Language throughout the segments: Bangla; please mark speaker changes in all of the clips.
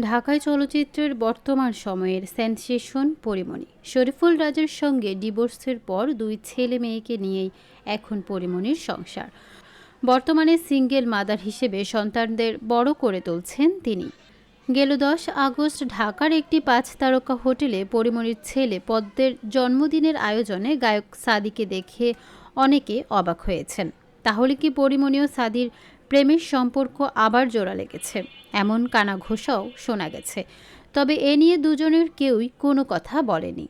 Speaker 1: ঢাকায় চলচ্চিত্রের বর্তমান সময়ের সেন্সেশন পরিমণি। শরীফুল রাজের সঙ্গে ডিভোর্সের পর দুই ছেলে মেয়েকে নিয়েই এখন পরিমণির সংসার। বর্তমানে সিঙ্গেল মাদার হিসেবে সন্তানদের বড় করে তুলছেন তিনি। গেল দশ আগস্ট ঢাকার একটি পাঁচ তারকা হোটেলে পরিমণির ছেলে পদ্মের জন্মদিনের আয়োজনে গায়ক সাদিকে দেখে অনেকে অবাক হয়েছেন। তাহলে কি পরিমণি ও সাদির প্রেমের সম্পর্ক আবার জোড়া লেগেছে। এমন কানা ঘোষাও শোনা গেছে। তবে এ নিয়ে দুজনের কেউই কোনো কথা বলেনি।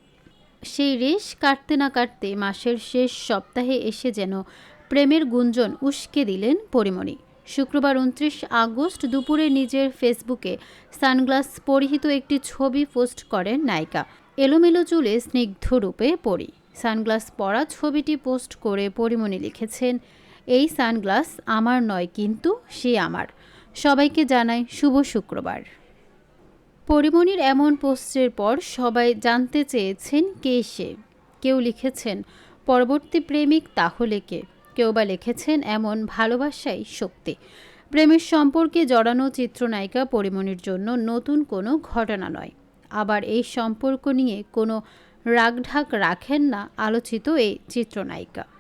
Speaker 1: সেই রেশ কাটতে না কাটতে মাসের শেষ সপ্তাহে এসে যেন প্রেমের গুঞ্জন উস্কে দিলেন পরিমণি। শুক্রবার উনত্রিশ আগস্ট দুপুরে নিজের ফেসবুকে সানগ্লাস পরিহিত একটি ছবি পোস্ট করেন নায়িকা। এলোমেলো চুলে স্নিগ্ধ রূপে পরি। সানগ্লাস পরা ছবিটি পোস্ট করে পরিমণি লিখেছেন এই সানগ্লাস আমার নয়, কিন্তু সে আমার। সবাইকে জানাই শুভ শুক্রবার। পরিমণির এমন পোস্টের পর সবাই জানতে চেয়েছেন কে সে। কেউ লিখেছেন, পরবর্তী প্রেমিক তাহলে কে? কেউ বা লিখেছেন, এমন ভালোবাসাই শক্তি। প্রেমের সম্পর্কে জড়ানো চিত্রনায়িকা পরিমণির জন্য নতুন কোনো ঘটনা নয়। আবার এই সম্পর্ক নিয়ে কোনো রাগঢাক রাখেন না আলোচিত এই চিত্রনায়িকা।